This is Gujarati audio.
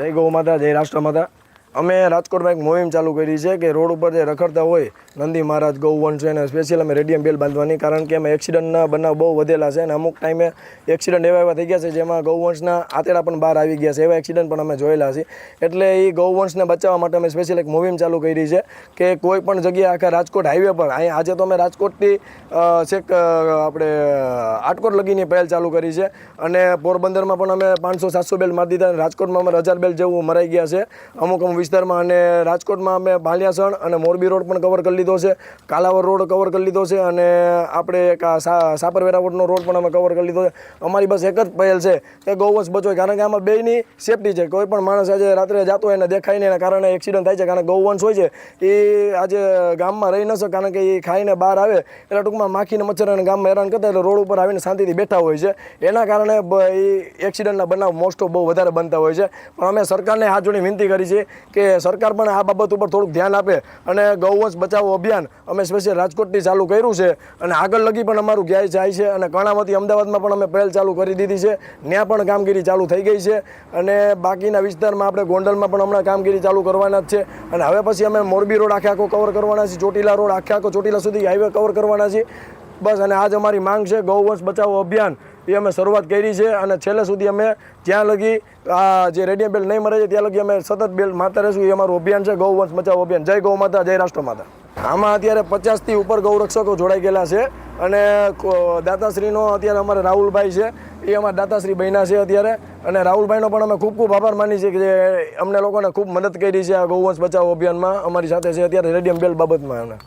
જય ગૌ માતા જય રાષ્ટ્ર માતા અમે રાજકોટમાં એક મોહિમ ચાલુ કરી છે કે રોડ ઉપર જે રખડતા હોય, નંદી મહારાજ ગૌવન છે અને સ્પેશિયલ અમે રેડિયમ બેલ બાંધવાની, કારણ કે એમાં એક્સિડન્ટના બનાવ બહુ વધેલા છે અને અમુક ટાઈમે એક્સિડન્ટ એવા એવા થઈ ગયા છે જેમાં ગૌવંશના આતેડા પણ બહાર આવી ગયા છે, એવા એક્સિડન્ટ પણ અમે જોયેલા છે. એટલે એ ગૌવંશને બચાવવા માટે અમે સ્પેશિયલ એક મોહિમ ચાલુ કરી છે કે કોઈ પણ જગ્યાએ આખા રાજકોટ હાઈવે પર અહીંયા આજે તો અમે રાજકોટથી છેક આપણે આટકોટ લગીની પહેલ ચાલુ કરી છે અને પોરબંદરમાં પણ અમે પાંચસો સાતસો બેલ મારી દીધા અને રાજકોટમાં અમે હજાર બેલ જેવું મરાઈ ગયા છે. અમુક અમુક વિસ્તારમાં અને રાજકોટમાં અમે ભાલિયાસણ અને મોરબી રોડ પણ કવર કરી લીધો છે. કાલાવર રોડ કવર કરી લીધો છે અને આપણે એક આ સા- સાપરવેરા રોડનો રોડ પણ અમે કવર કરી લીધો છે. અમારી બસ એક જ પહેલ છે કે ગૌવંશ બચો કારણ કે આમાં બેની સેફટી છે. કોઈ પણ માણસ આજે રાત્રે જતો હોય એને દેખાય નહીં, એના કારણે એક્સિડન્ટ થાય છે. કારણ કે ગૌવંશ હોય છે એ આજે ગામમાં રહી ન શકે. કારણ કે એ ખાઈને બહાર આવે એટલે ટૂંકમાં માખીને મચ્છર અને ગામમાં હેરાન કરતા એટલે રોડ ઉપર આવીને શાંતિથી બેઠા હોય છે. એના કારણે એ એક્સિડન્ટના બનાવ મોસ્ટ ઓફ બહુ વધારે બનતા હોય છે. પણ અમે સરકારને હાથ જોડી વિનંતી કરી છે કે સરકાર પણ આ બાબત ઉપર થોડુંક ધ્યાન આપે અને ગૌવંશ બચાવો અભિયાન અમે સ્પેશિયલ રાજકોટથી ચાલુ કર્યું છે અને આગળ લગી પણ અમારું ગયા જાય છે અને કર્ણાવતી અમદાવાદમાં પણ અમે પહેલ ચાલુ કરી દીધી છે. ત્યાં પણ કામગીરી ચાલુ થઈ ગઈ છે અને બાકીના વિસ્તારમાં આપણે ગોંડલમાં પણ હમણાં કામગીરી ચાલુ કરવાના જ છે અને હવે પછી અમે મોરબી રોડ આખે આખો કવર કરવાના છીએ, ચોટીલા રોડ આખે આખો ચોટીલા સુધી હાઈવે કવર કરવાના છીએ. બસ અને આજ અમારી માંગ છે ગૌવંશ બચાવો અભિયાન એ અમે શરૂઆત કરી છે અને છેલ્લે સુધી અમે જ્યાં લગી આ જે રેડિયમ બેલ નહીં મરે છે, ત્યાં લગી અમે સતત બેલ માતા રહેશું. એ અમારું અભિયાન છે ગૌવંશ બચાવ અભિયાન. જય ગૌ માતા, જય રાષ્ટ્ર માતા. આમાં અત્યારે પચાસથી ઉપર ગૌરક્ષકો જોડાઈ ગયેલા છે અને દાતાશ્રીનો અત્યારે અમારે રાહુલભાઈ છે, એ અમારા દાતાશ્રી બહેના છે અત્યારે. અને રાહુલભાઈનો પણ અમે ખૂબ ખૂબ આભાર માની છે કે અમને લોકોને ખૂબ મદદ કરી છે આ ગૌવંશ બચાવ અભિયાનમાં અમારી સાથે છે અત્યારે રેડિયમ બેલ બાબતમાં. એને